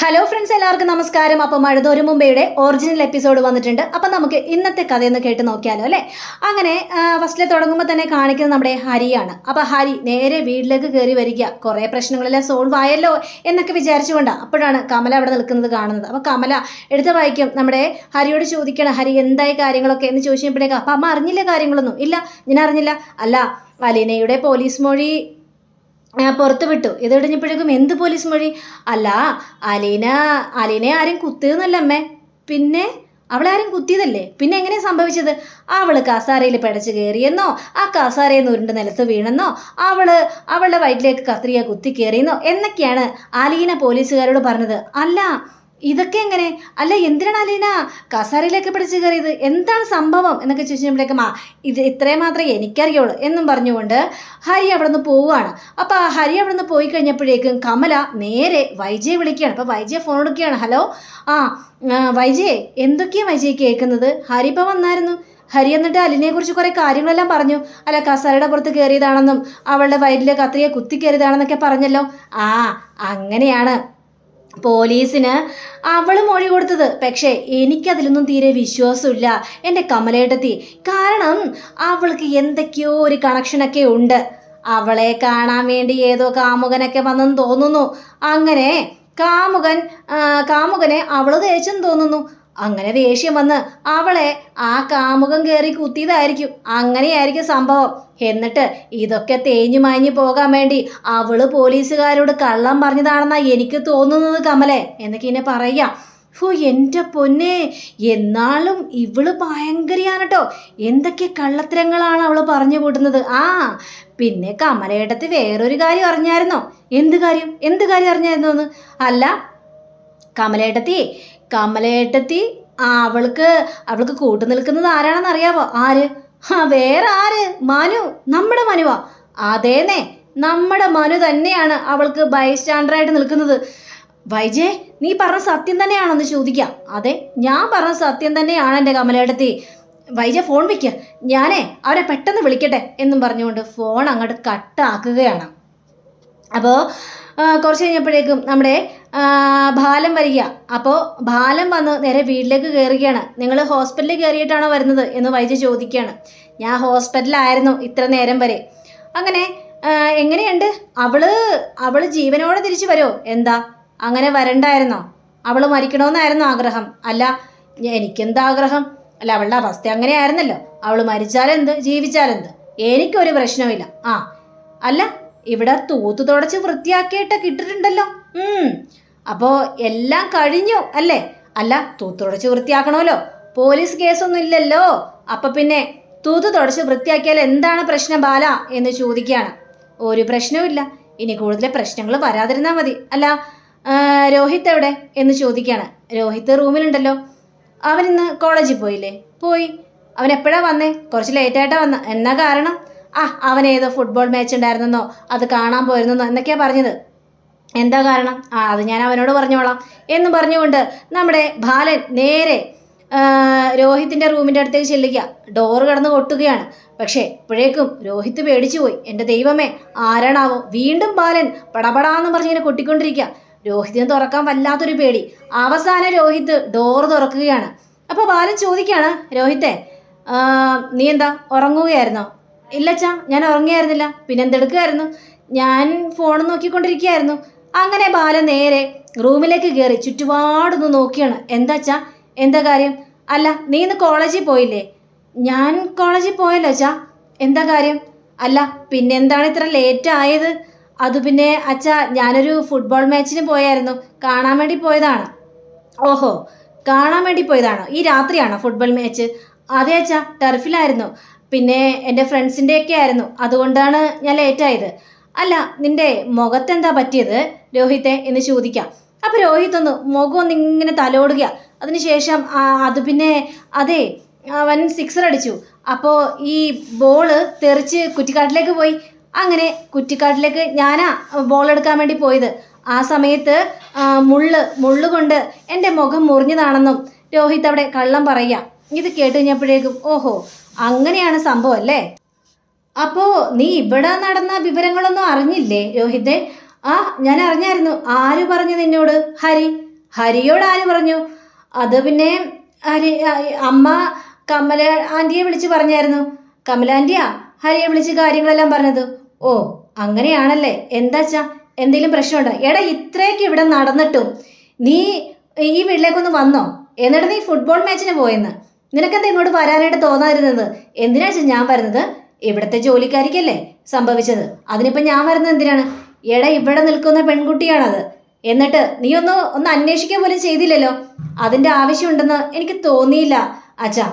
Hello friends എല്ലാവർക്കും നമസ്കാരം. അപ്പം മഴതോരു മുമ്പയുടെ ഒറിജിനൽ എപ്പിസോഡ് വന്നിട്ടുണ്ട്. അപ്പം നമുക്ക് ഇന്നത്തെ കഥയൊന്ന് കേട്ട് നോക്കിയാലോ അല്ലേ? അങ്ങനെ ഫസ്റ്റിൽ തുടങ്ങുമ്പോൾ തന്നെ കാണിക്കുന്നത് നമ്മുടെ ഹരിയാണ്. അപ്പം ഹരി നേരെ വീട്ടിലേക്ക് കയറി വരിക. കുറേ പ്രശ്നങ്ങളെല്ലാം സോൾവ് ആയല്ലോ എന്നൊക്കെ വിചാരിച്ചുകൊണ്ടാണ് അപ്പോഴാണ് കമല അവിടെ നിൽക്കുന്നത് കാണുന്നത്. അപ്പം കമല എടുത്ത വായിക്കും. നമ്മുടെ ഹരിയോട് ചോദിക്കണം ഹരി എന്തായി കാര്യങ്ങളൊക്കെ? എന്ന് ചോദിച്ചപ്പോഴേക്കും അപ്പം അമ്മ അറിഞ്ഞില്ല കാര്യങ്ങളൊന്നും? ഇല്ല ഞാൻ അറിഞ്ഞില്ല. അല്ല അലീനയുടെ പോലീസ് മൊഴി പുറത്ത് വിട്ടു. ഇത് കഴിഞ്ഞപ്പോഴേക്കും എന്ത് പോലീസ് മൊഴി? അല്ല അലീന അലീനെ ആരും കുത്തിയതെന്നല്ല അമ്മേ. പിന്നെ അവളെ ആരും കുത്തിയതല്ലേ? പിന്നെ എങ്ങനെ സംഭവിച്ചത്? അവൾ കസാരയിൽ പിടച്ച് കയറിയെന്നോ? ആ കസാരയിൽ നിന്ന് ഉരുണ്ട് നിലത്ത് വീണെന്നോ? അവൾ അവളുടെ വയറ്റിലേക്ക് കത്രിയ കുത്തി കയറിയെന്നോ? എന്നൊക്കെയാണ് അലീന പോലീസുകാരോട് പറഞ്ഞത്. അല്ല ഇതൊക്കെ എങ്ങനെ? അല്ല എന്തിനാണ് അലീന കസാരയിലേക്ക് പിടിച്ച് കയറിയത്? എന്താണ് സംഭവം? എന്നൊക്കെ ചോദിച്ചപ്പോഴേക്കും ആ ഇത് ഇത്രയും മാത്രമേ എനിക്കറിയുള്ളൂ എന്നും പറഞ്ഞുകൊണ്ട് ഹരി അവിടെ നിന്ന് പോവുകയാണ്. അപ്പോൾ ആ ഹരി അവിടെ നിന്ന് പോയി കഴിഞ്ഞപ്പോഴേക്കും കമല നേരെ വൈജയെ വിളിക്കുകയാണ്. അപ്പോൾ വൈജയെ ഫോൺ എടുക്കുകയാണ്. ഹലോ ആ വൈജയെ എന്തൊക്കെയാണ് വൈജയ് കേൾക്കുന്നത്? ഹരി ഇപ്പോൾ വന്നായിരുന്നു. ഹരി എന്നിട്ട് അലിനെ കുറിച്ച് കുറേ കാര്യങ്ങളെല്ലാം പറഞ്ഞു. അല്ല കസാരയുടെ പുറത്ത് കയറിയതാണെന്നും അവളുടെ വയറ്റിലെ കത്രിയെ കുത്തി കയറിയതാണെന്നൊക്കെ പറഞ്ഞല്ലോ. ആ അങ്ങനെയാണ്. പോലീസിന് അവൾ മൊഴി കൊടുത്തത്. പക്ഷേ എനിക്കതിലൊന്നും തീരെ വിശ്വാസമില്ല. എന്റെ കമലേട്ടത്തി കാരണം അവൾക്ക് എന്തൊക്കെയോ ഒരു കണക്ഷനൊക്കെ ഉണ്ട്. അവളെ കാണാൻ വേണ്ടി ഏതോ കാമുകനൊക്കെ വന്നെന്ന് തോന്നുന്നു. അങ്ങനെ കാമുകൻ കാമുകനെ അവൾ തേച്ചെന്ന് തോന്നുന്നു. അങ്ങനെ ദേഷ്യം വന്ന് അവളെ ആ കാമുകം കയറി കുത്തിയതായിരിക്കും. അങ്ങനെയായിരിക്കും സംഭവം. എന്നിട്ട് ഇതൊക്കെ തേഞ്ഞു മാഞ്ഞു പോകാൻ വേണ്ടി അവൾ പോലീസുകാരോട് കള്ളം പറഞ്ഞതാണെന്നാ എനിക്ക് തോന്നുന്നത് കമലെ എന്നൊക്കെ ഇന്നെ പറയാം ഹോ എന്റെ പൊന്നെ എന്നാലും ഇവൾ ഭയങ്കരയാണ് കേട്ടോ എന്തൊക്കെ കള്ളത്തരങ്ങളാണ് അവൾ പറഞ്ഞു കൂട്ടുന്നത്. ആ പിന്നെ കമലയിടത്ത് വേറൊരു കാര്യം അറിഞ്ഞായിരുന്നോ? എന്ത് കാര്യം? എന്ത് കാര്യം അറിഞ്ഞായിരുന്നോ എന്ന് അല്ല കമലേട്ടത്തി കമലേട്ടത്തി ആ അവൾക്ക് അവൾക്ക് കൂട്ടു നിൽക്കുന്നത് ആരാണെന്ന് അറിയാവോ? ആര്? ആ വേറെ ആര്? മനു നമ്മുടെ മനുവാ. അതേന്നെ നമ്മുടെ മനു തന്നെയാണ് അവൾക്ക് ബൈസ്റ്റാൻഡറായിട്ട് നിൽക്കുന്നത്. വൈജയ് നീ പറഞ്ഞ സത്യം തന്നെയാണെന്ന് ചോദിക്കാം. അതെ ഞാൻ പറഞ്ഞ സത്യം തന്നെയാണ് എന്റെ കമലേടത്തി വൈജ ഫോൺ വയ്ക്കുക ഞാനേ അവരെ പെട്ടെന്ന് വിളിക്കട്ടെ എന്നും പറഞ്ഞുകൊണ്ട് ഫോൺ അങ്ങോട്ട് കട്ടാക്കുകയാണ്. അപ്പോൾ കുറച്ച് കഴിഞ്ഞപ്പോഴേക്കും നമ്മുടെ ആ, ബാലൻ വരിക. അപ്പോൾ ബാലം വന്ന് നേരെ വീട്ടിലേക്ക് കയറുകയാണ് നിങ്ങൾ ഹോസ്പിറ്റലിൽ കയറിയിട്ടാണോ വരുന്നത് എന്ന് വൈദ്യ ചോദിക്കുകയാണ്. ഞാൻ ഹോസ്പിറ്റലായിരുന്നു ഇത്ര നേരം വരെ. അങ്ങനെ എങ്ങനെയുണ്ട്? അവൾ അവൾ ജീവനോടെ തിരിച്ചു വരുമോ എന്താ? അങ്ങനെ വരണ്ടായിരുന്നോ? അവൾ മരിക്കണമെന്നായിരുന്നു ആഗ്രഹം. അല്ല എനിക്കെന്താ ആഗ്രഹം? അല്ല അവളുടെ അവസ്ഥ അങ്ങനെയായിരുന്നല്ലോ. അവൾ മരിച്ചാലെന്ത്? ജീവിച്ചാലെന്ത്? എനിക്കൊരു പ്രശ്നമില്ല ആ അല്ല ഇവിടെ തൂത്ത് തുടച്ച് വൃത്തിയാക്കിയിട്ടൊക്കെ ഇട്ടിട്ടുണ്ടല്ലോ ഉം അപ്പോ എല്ലാം കഴിഞ്ഞു അല്ലേ? അല്ല തൂത്ത് തുടച്ച് വൃത്തിയാക്കണമല്ലോ. പോലീസ് കേസൊന്നും ഇല്ലല്ലോ. അപ്പൊ പിന്നെ തൂത്ത് തുടച്ച് വൃത്തിയാക്കിയാൽ എന്താണ് പ്രശ്നം ബാല എന്ന് ചോദിക്കുകയാണ്. ഒരു പ്രശ്നവുമില്ല ഇനി കൂടുതൽ പ്രശ്നങ്ങൾ വരാതിരുന്നാൽ മതി. അല്ല രോഹിത് എവിടെ എന്ന് ചോദിക്കുകയാണ്. രോഹിത് റൂമിലുണ്ടല്ലോ. അവൻ ഇന്ന് കോളേജിൽ പോയില്ലേ? പോയി. അവൻ എപ്പോഴാ വന്നേ? കുറച്ച് ലേറ്റായിട്ടാ വന്ന. എന്നാ കാരണം? ആ അവൻ ഏതോ ഫുട്ബോൾ മാച്ച് ഉണ്ടായിരുന്നെന്നോ? അത് കാണാൻ പോയിരുന്നെന്നോ? എന്നൊക്കെയാണ് പറഞ്ഞത്. എന്താ കാരണം? ആ അത് ഞാൻ അവനോട് പറഞ്ഞോളാം. എന്ന് പറഞ്ഞുകൊണ്ട് നമ്മുടെ ബാലൻ നേരെ രോഹിത്തിന്റെ റൂമിന്റെ അടുത്തേക്ക് ചെല്ലുക. ഡോറ് കടന്ന് കൊട്ടുകയാണ് പക്ഷേ ഇപ്പോഴേക്കും രോഹിത്ത് പേടിച്ചു പോയി. എന്റെ ദൈവമേ ആരാണാവോ? വീണ്ടും ബാലൻ പടപടാന്ന് പറഞ്ഞിങ്ങനെ കൊട്ടിക്കൊണ്ടിരിക്കുക. രോഹിത്തിന് തുറക്കാൻ വല്ലാത്തൊരു പേടി. അവസാനം രോഹിത്ത് ഡോറ് തുറക്കുകയാണ്. അപ്പോൾ ബാലൻ ചോദിക്കുകയാണ് രോഹിത്തെ നീ എന്താ ഉറങ്ങുകയായിരുന്നോ? ഇല്ലച്ചാ ഞാൻ ഉറങ്ങിയായിരുന്നില്ല. പിന്നെ എന്തെടുക്കുമായിരുന്നു ഞാൻ ഫോൺ നോക്കിക്കൊണ്ടിരിക്കുകയായിരുന്നു. അങ്ങനെ ബാല നേരെ റൂമിലേക്ക് കയറി ചുറ്റുപാടൊന്ന് നോക്കിയാണ്. എന്താച്ചാ എന്താ കാര്യം? അല്ല നീ ഇന്ന് കോളേജിൽ പോയില്ലേ? ഞാൻ കോളേജിൽ പോയല്ലോ അച്ഛാ. എന്താ കാര്യം? അല്ല പിന്നെ എന്താണ് ഇത്ര ലേറ്റ് ആയത്? അത് പിന്നെ അച്ഛാ ഞാനൊരു ഫുട്ബോൾ മാച്ചിന് പോയായിരുന്നു. കാണാൻ വേണ്ടി പോയതാണ്. ഓഹോ കാണാൻ വേണ്ടി പോയതാണോ. ഈ രാത്രിയാണോ ഫുട്ബോൾ മാച്ച്? അതെ അച്ഛാ ടർഫിലായിരുന്നു. പിന്നെ എന്റെ ഫ്രണ്ട്സിന്റെയൊക്കെ ആയിരുന്നു. അതുകൊണ്ടാണ് ഞാൻ ലേറ്റായത് അല്ല നിന്റെ മുഖത്തെന്താ പറ്റിയത്? രോഹിത്തെ എന്ന് ചോദിക്കാം. അപ്പോൾ രോഹിത് ഒന്ന് മുഖം ഒന്ന് ഇങ്ങനെ തലോടുക. അതിനുശേഷം അത് പിന്നെ അതെ അവൻ സിക്സർ അടിച്ചു. അപ്പോൾ ഈ ബോൾ തെറിച്ച് കുറ്റിക്കാട്ടിലേക്ക് പോയി. അങ്ങനെ കുറ്റിക്കാട്ടിലേക്ക് ഞാനാ ബോൾ എടുക്കാൻ വേണ്ടി പോയത്. ആ സമയത്ത് മുള്ള് മുള്ള് കൊണ്ട് എന്റെ മുഖം മുറിഞ്ഞതാണെന്നും രോഹിത് അവിടെ കള്ളം പറയുക. ഇത് കേട്ട് കഴിഞ്ഞപ്പോഴേക്കും ഓഹോ അങ്ങനെയാണ് സംഭവം അല്ലേ? അപ്പോ നീ ഇവിടെ നടന്ന വിവരങ്ങളൊന്നും അറിഞ്ഞില്ലേ രോഹിത്തെ? ആ ഞാൻ അറിഞ്ഞായിരുന്നു. ആര് പറഞ്ഞു നിന്നോട്? ഹരി. ഹരിയോട് ആര് പറഞ്ഞു? അത് പിന്നെ ഹരി അമ്മ കമല ആന്റിയെ വിളിച്ച് പറഞ്ഞായിരുന്നു. കമല ഹരിയെ വിളിച്ച് കാര്യങ്ങളെല്ലാം പറഞ്ഞത്. ഓ അങ്ങനെയാണല്ലേ? എന്താച്ചാ? എന്തെങ്കിലും പ്രശ്നമുണ്ടോ? എടാ ഇത്രയൊക്കെ ഇവിടെ നടന്നിട്ടും നീ ഈ വീട്ടിലേക്കൊന്ന് വന്നോ? എന്നിട്ട് നീ ഫുട്ബോൾ മാച്ചിന് പോയെന്ന്. നിനക്കെന്താ ഇങ്ങോട്ട് വരാനായിട്ട് തോന്നാതിരുന്നത്? എന്തിനാച്ചാ ഞാൻ വരുന്നത്? ഇവിടുത്തെ ജോലിക്കാരിക്കല്ലേ സംഭവിച്ചത്? അതിനിപ്പോൾ ഞാൻ വരുന്നത് എന്തിനാണ്? എടാ ഇവിടെ നിൽക്കുന്ന പെൺകുട്ടിയാണത്. എന്നിട്ട് നീ ഒന്ന് ഒന്ന് അന്വേഷിക്കുക പോലും ചെയ്തില്ലല്ലോ? അതിന്റെ ആവശ്യമുണ്ടെന്ന് എനിക്ക് തോന്നിയില്ല. അച്ഛാ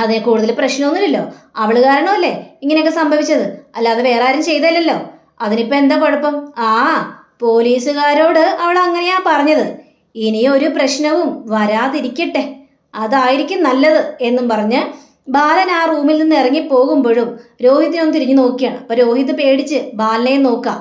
അതിന് കൂടുതൽ പ്രശ്നമൊന്നുമില്ലല്ലോ. അവൾ കാരണമല്ലേ ഇങ്ങനെയൊക്കെ സംഭവിച്ചത്? അല്ലാതെ വേറെ ആരും ചെയ്തല്ലല്ലോ. അതിനിപ്പോ എന്താ കുഴപ്പം? ആ പോലീസുകാരോട് അവൾ അങ്ങനെയാ പറഞ്ഞത്. ഇനി ഒരു പ്രശ്നവും വരാതിരിക്കട്ടെ. അതായിരിക്കും നല്ലത് എന്നും പറഞ്ഞ് ബാലൻ ആ റൂമിൽ നിന്ന് ഇറങ്ങി പോകുമ്പോഴും രോഹിത്തിനൊന്ന് തിരിഞ്ഞു നോക്കിയാണ്. അപ്പോൾ രോഹിത് പേടിച്ച് ബാലനെ നോക്കാം.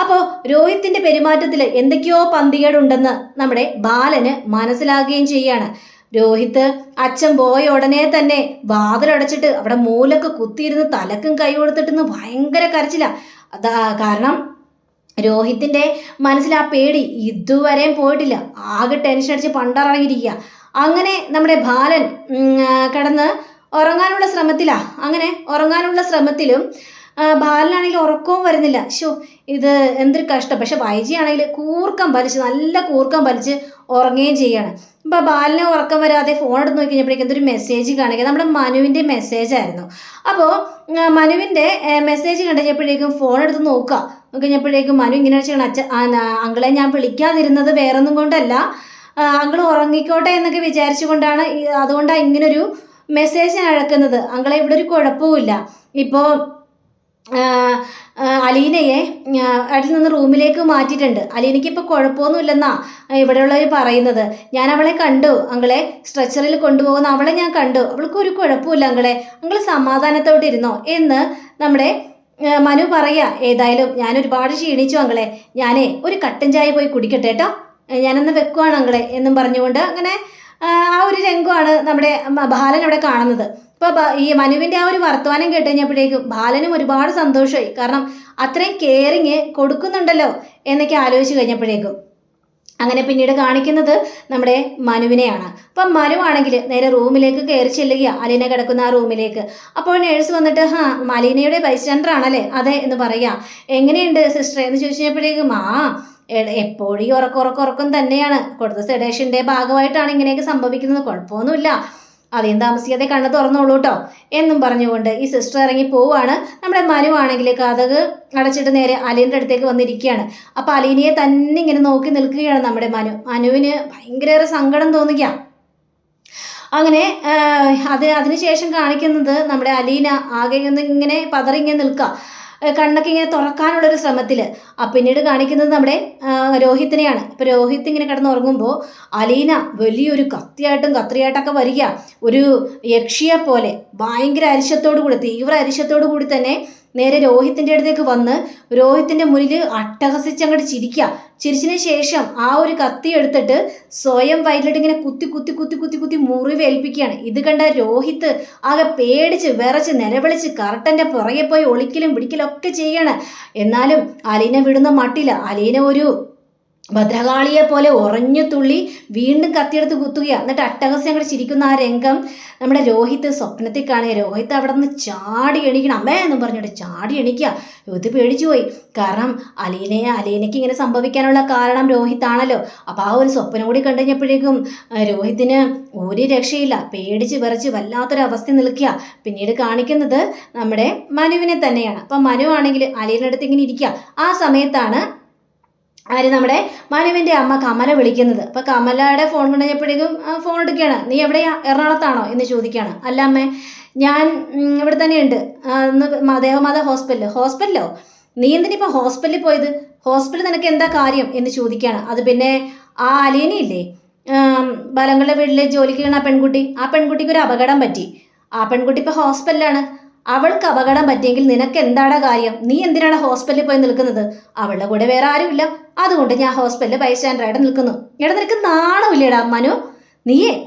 അപ്പോൾ രോഹിത്തിന്റെ പെരുമാറ്റത്തിൽ എന്തൊക്കെയോ പന്തികേടുണ്ടെന്ന് നമ്മുടെ ബാലന് മനസ്സിലാകുകയും ചെയ്യാണ്. രോഹിത്ത് അച്ഛൻ പോയ ഉടനെ തന്നെ വാതിലടച്ചിട്ട് അവിടെ മൂലൊക്കെ കുത്തിയിരുന്ന് തലക്കും കൈ കൊടുത്തിട്ടുന്ന് ഭയങ്കര കരച്ചില. അതാ കാരണം രോഹിത്തിന്റെ മനസ്സിൽ ആ പേടി ഇതുവരെയും പോയിട്ടില്ല. ആകെ ടെൻഷൻ അടിച്ച് പണ്ടറങ്ങിയിരിക്കുക അങ്ങനെ നമ്മുടെ ബാലൻ കിടന്ന് ഉറങ്ങാനുള്ള ശ്രമത്തിലാ. അങ്ങനെ ഉറങ്ങാനുള്ള ശ്രമത്തിലും ബാലനാണെങ്കിൽ ഉറക്കവും വരുന്നില്ല. ഷോ ഇത് എന്തൊരു കഷ്ടം. പക്ഷെ വൈജി ആണെങ്കിൽ കൂർക്കം വലിച്ച് നല്ല കൂർക്കം വലിച്ച് ഉറങ്ങുകയും ചെയ്യാണ്. ഇപ്പം ബാലിനെ ഉറക്കം വരാതെ ഫോൺ എടുത്ത് നോക്കി കഴിഞ്ഞപ്പോഴേക്കും എന്തൊരു മെസ്സേജ് കാണിക്കുക. നമ്മുടെ മനുവിന്റെ മെസ്സേജ് ആയിരുന്നു. അപ്പോൾ മനുവിന്റെ മെസ്സേജ് കണ്ടുകഴിഞ്ഞപ്പോഴേക്കും ഫോൺ എടുത്ത് നോക്കുക. നോക്കിക്കഴിഞ്ഞപ്പോഴേക്കും മനു ഇങ്ങനെ വെച്ചാണ് അച്ഛ അങ്കളെ ഞാൻ വിളിക്കാതിരുന്നത് വേറൊന്നും കൊണ്ടല്ല. അങ്കിൾ ഉറങ്ങിക്കോട്ടെ എന്നൊക്കെ വിചാരിച്ചുകൊണ്ടാണ് അതുകൊണ്ടാണ് ഇങ്ങനൊരു മെസ്സേജ് അഴക്കുന്നത് അങ്കളെ ഇവിടെ ഒരു കുഴപ്പമില്ല ഇപ്പോൾ അലീനയെ അതിൽ നിന്ന് റൂമിലേക്ക് മാറ്റിയിട്ടുണ്ട്. അലീനയ്ക്ക് ഇപ്പോൾ കുഴപ്പമൊന്നുമില്ലെന്നാ ഇവിടെയുള്ളവർ പറയുന്നത്. ഞാൻ അവളെ കണ്ടു. അങ്ങളെ സ്ട്രെച്ചറിൽ കൊണ്ടുപോകുന്ന അവളെ ഞാൻ കണ്ടു. അവൾക്ക് ഒരു കുഴപ്പമില്ല അങ്ങളെ അങ്ങൾ സമാധാനത്തോടെ ഇരുന്നോ? എന്ന് നമ്മുടെ മനു പറയാ. ഏതായാലും ഞാൻ ഒരുപാട് ക്ഷീണിച്ചു അങ്ങളെ ഞാനേ ഒരു കട്ടൻ ചായ പോയി കുടിക്കട്ടെ കേട്ടോ. ഞാനൊന്ന് വെക്കുവാണ് അങ്ങളെ എന്നും പറഞ്ഞുകൊണ്ട് അങ്ങനെ ആ ഒരു രംഗമാണ് നമ്മുടെ ബാലൻ അവിടെ കാണുന്നത്. ഇപ്പോൾ ഈ മനുവിന്റെ ആ ഒരു വർത്തമാനം കേട്ട് കഴിഞ്ഞപ്പോഴേക്കും ബാലനും ഒരുപാട് സന്തോഷമായി. കാരണം അത്രയും കെയറിങ് കൊടുക്കുന്നുണ്ടല്ലോ എന്നൊക്കെ ആലോചിച്ച് കഴിഞ്ഞപ്പോഴേക്കും. അങ്ങനെ പിന്നീട് കാണിക്കുന്നത് നമ്മുടെ മനുവിനെയാണ്. അപ്പം മനുവാണെങ്കിൽ നേരെ റൂമിലേക്ക് കയറി ചെല്ലുക അലീന കിടക്കുന്ന ആ റൂമിലേക്ക്. അപ്പോൾ നേഴ്സ് വന്നിട്ട് ഹാ മലീനയുടെ ബൈസ്റ്റാൻഡർ ആണല്ലേ? അതെ എന്ന് പറയാ. എങ്ങനെയുണ്ട് സിസ്റ്റർ എന്ന് ചോദിച്ചപ്പോഴേക്കും ആ എപ്പോഴും ഈ ഉറക്കം ഉറക്കം തന്നെയാണ്. കൊടുത്ത സെഡേഷന്റെ ഭാഗമായിട്ടാണ് ഇങ്ങനെയൊക്കെ സംഭവിക്കുന്നത്. കുഴപ്പമൊന്നുമില്ല. അധികം താമസിക്കാതെ കണ്ണ് തുറന്നോളൂ കേട്ടോ എന്നും പറഞ്ഞുകൊണ്ട് ഈ സിസ്റ്റർ ഇറങ്ങി പോവുകയാണ് നമ്മുടെ മരുവാണെങ്കിൽ കഥക് അടച്ചിട്ട് നേരെ അലീന്റെ അടുത്തേക്ക് വന്നിരിക്കുകയാണ്. അപ്പോൾ അലീനയെ തന്നെ ഇങ്ങനെ നോക്കി നിൽക്കുകയാണ് നമ്മുടെ മനു. മനുവിന് ഭയങ്കര സങ്കടം തോന്നുക അങ്ങനെ അത് അതിനുശേഷം കാണിക്കുന്നത് നമ്മുടെ അലീന ആകെ ഒന്ന് ഇങ്ങനെ പതറിങ്ങനെ നിൽക്കുക കണ്ണൊക്കെ ഇങ്ങനെ തുറക്കാനുള്ളൊരു ശ്രമത്തിൽ പിന്നീട് കാണിക്കുന്നത് നമ്മുടെ രോഹിത്തിനെയാണ്. ഇപ്പം രോഹിത് ഇങ്ങനെ കിടന്നുറങ്ങുമ്പോൾ അലീന വലിയൊരു കത്തിയായിട്ടും കത്രിയായിട്ടൊക്കെ വരിക. ഒരു യക്ഷിയെ പോലെ ഭയങ്കര അരിശത്തോടു കൂടി തീവ്ര അരിശത്തോടു കൂടി തന്നെ നേരെ രോഹിത്തിന്റെ അടുത്തേക്ക് വന്ന് രോഹിത്തിന്റെ മുന്നിൽ അട്ടഹസിച്ച് അങ്ങോട്ട് ചിരിക്കുക ചിരിച്ചതിന് ശേഷം ആ ഒരു കത്തി എടുത്തിട്ട് സ്വയം വയറ്റിലിട്ട് ഇങ്ങനെ കുത്തി കുത്തി കുത്തി കുത്തി കുത്തി മുറിവേൽപ്പിക്കുകയാണ് ഇത് കണ്ട രോഹിത്ത് ആകെ പേടിച്ച് വിറച്ച് നിലവിളിച്ച് കറട്ടന്റെ പുറകെ പോയി ഒളിക്കലും പിടിക്കലും ഒക്കെ ചെയ്യാണ്. എന്നാലും അലീന വിടുന്ന മട്ടില്ല. അലീന ഒരു ഭദ്രകാളിയെ പോലെ ഉറഞ്ഞു തുള്ളി വീണ്ടും കത്തിയെടുത്ത് കുത്തുക എന്നിട്ട് അട്ടഹസ്യം കൂടെ ചിരിക്കുന്ന ആ രംഗം നമ്മുടെ രോഹിത് സ്വപ്നത്തിൽ കാണുക രോഹിത് അവിടെ നിന്ന് ചാടി എണീക്കണം. അമ്മേ എന്നും പറഞ്ഞിട്ട് ചാടി എണീക്കുക. രോഹിത് പേടിച്ചു പോയി. കാരണം അലീനയെ അലീനയ്ക്ക് ഇങ്ങനെ സംഭവിക്കാനുള്ള കാരണം രോഹിത്താണല്ലോ അപ്പോൾ ആ ഒരു സ്വപ്നം കൂടി കണ്ടു കഴിഞ്ഞപ്പോഴേക്കും രോഹിത്തിന് ഒരു രക്ഷയില്ല. പേടിച്ച് വിറച്ച് വല്ലാത്തൊരവസ്ഥ നിൽക്കുക. പിന്നീട് കാണിക്കുന്നത് നമ്മുടെ മനുവിനെ തന്നെയാണ്. അപ്പം മനു ആണെങ്കിൽ അലീനടുത്ത് ഇങ്ങനെ ഇരിക്കുക. ആ സമയത്താണ് ആര് നമ്മുടെ മനുവിന്റെ അമ്മ കമല വിളിക്കുന്നത്. അപ്പോൾ കമലയുടെ ഫോൺ കൊണ്ടുകഴിഞ്ഞപ്പോഴേക്കും ഫോൺ എടുക്കുകയാണ്. നീ എവിടെയാ എറണാകുളത്താണോ? എന്ന് ചോദിക്കുകയാണ്. അല്ല അമ്മേ ഞാൻ ഇവിടെ തന്നെയുണ്ട്. ദേവമാത ഹോസ്പിറ്റൽ ഹോസ്പിറ്റലോ നീ എന്തിനിപ്പോൾ ഹോസ്പിറ്റലിൽ പോയത്? ഹോസ്പിറ്റലിൽ നിനക്ക് എന്താ കാര്യം? എന്ന് ചോദിക്കുകയാണ്. അത് പിന്നെ ആ അലീനയില്ലേ ബലങ്ങളുടെ വീട്ടിൽ ജോലിക്ക് ആ പെൺകുട്ടി. ആ പെൺകുട്ടിക്ക് ഒരു അപകടം പറ്റി. ആ പെൺകുട്ടി ഇപ്പോൾ ഹോസ്പിറ്റലിലാണ്. അവൾക്ക് അപകടം പറ്റിയെങ്കിൽ നിനക്ക് എന്താണ് കാര്യം? നീ എന്തിനാണ് ഹോസ്പിറ്റലിൽ പോയി നിൽക്കുന്നത്? അവളുടെ കൂടെ വേറെ ആരുമില്ല. അതുകൊണ്ട് ഞാൻ ഹോസ്പിറ്റലിൽ ബൈസ്റ്റാൻഡറായിട്ട് നിൽക്കുന്നു. എടാ നിനക്ക് നാണമില്ലേടാ മനു? നീയേ?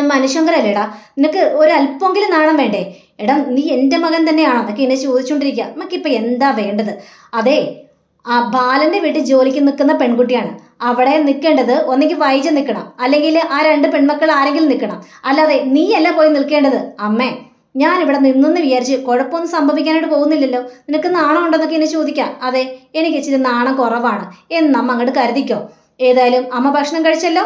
മനുഷ്യങ്കരല്ലേടാ നിനക്ക് ഒരു അല്പമെങ്കിലും നാണം വേണ്ടേ? എടാ നീ എന്റെ മകൻ തന്നെയാണോ? എന്നൊക്കെ എന്നെ ചോദിച്ചുകൊണ്ടിരിക്കുക. നമുക്കിപ്പോൾ എന്താ വേണ്ടത്? അതെ ആ ബാലന്റെ വീട്ടിൽ ജോലിക്ക് നിൽക്കുന്ന പെൺകുട്ടിയാണ്. അവിടെ നിൽക്കേണ്ടത് ഒന്നെങ്കിൽ വൈജ് നിൽക്കണം. അല്ലെങ്കിൽ ആ രണ്ട് പെൺമക്കൾ ആരെങ്കിലും നിൽക്കണം. അല്ലാതെ നീയല്ല പോയി നിൽക്കേണ്ടത്. അമ്മേ ഞാൻ ഇവിടെ നിന്നെന്ന് വിചാരിച്ച് കുഴപ്പമൊന്നും സംഭവിക്കാനായിട്ട് പോകുന്നില്ലല്ലോ. നിനക്ക് നാണം ഉണ്ടെന്നൊക്കെ എന്നെ ചോദിക്കാം. അതെ എനിക്ക് ഇച്ചിരി നാണം കുറവാണ്. എന്നമ്മ അങ്ങോട്ട് കരുതിക്കോ. ഏതായാലും അമ്മ ഭക്ഷണം കഴിച്ചല്ലോ?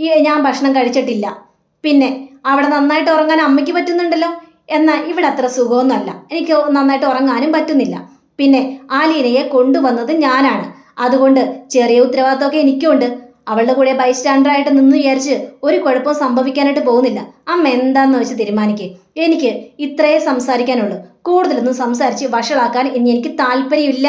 ഈ ഞാൻ ഭക്ഷണം കഴിച്ചിട്ടില്ല. പിന്നെ അവിടെ നന്നായിട്ട് ഉറങ്ങാൻ അമ്മയ്ക്ക് പറ്റുന്നുണ്ടല്ലോ? എന്നാൽ ഇവിടെ അത്ര സുഖമൊന്നുമല്ല. എനിക്ക് നന്നായിട്ട് ഉറങ്ങാനും പറ്റുന്നില്ല. പിന്നെ ആലീനയെ കൊണ്ടുവന്നത് ഞാനാണ്. അതുകൊണ്ട് ചെറിയ ഉത്തരവാദിത്തമൊക്കെ എനിക്കുണ്ട്. അവളുടെ കൂടെ ബൈസ്റ്റാൻഡറായിട്ട് നിന്ന് വിചാരിച്ച് ഒരു കുഴപ്പവും സംഭവിക്കാനായിട്ട് പോകുന്നില്ല. അമ്മ എന്താന്ന് വെച്ച് തീരുമാനിക്കേ. എനിക്ക് ഇത്രയേ സംസാരിക്കാനുള്ളൂ. കൂടുതലൊന്നും സംസാരിച്ച് വഷളാക്കാൻ ഇനി എനിക്ക് താല്പര്യമില്ല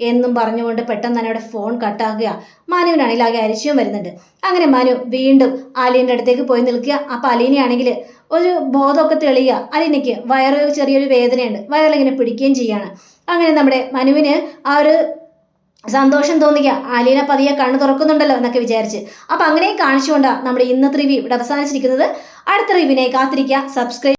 എന്നും പറഞ്ഞുകൊണ്ട് പെട്ടെന്ന് തന്നെ അവിടെ ഫോൺ കട്ടാക്കുക മനുവിനാണെങ്കിൽ ആകെ അരിശയും വരുന്നുണ്ട്. അങ്ങനെ മനു വീണ്ടും അലീന്റെ അടുത്തേക്ക് പോയി നിൽക്കുക. അപ്പോൾ അലീനയാണെങ്കിൽ ഒരു ബോധമൊക്കെ തെളിയുക. അലീനയ്ക്ക് വയറ് ചെറിയൊരു വേദനയുണ്ട്. വയറിലിങ്ങനെ പിടിക്കുകയും ചെയ്യാണ്. അങ്ങനെ നമ്മുടെ മനുവിന് ആ ഒരു സന്തോഷം തോന്നിക്കുക ആലീന പതിയെ കണ്ണു തുറക്കുന്നുണ്ടല്ലോ എന്നൊക്കെ വിചാരിച്ച്. അപ്പം അങ്ങനെയും കാണിച്ചുകൊണ്ടാണ് നമ്മുടെ ഇന്നത്തെ റിവ്യൂ ഇവിടെ അവസാനിച്ചിരിക്കുന്നത്. അടുത്ത റിവ്യൂവിനെ കാത്തിരിക്കുക. സബ്സ്ക്രൈബ്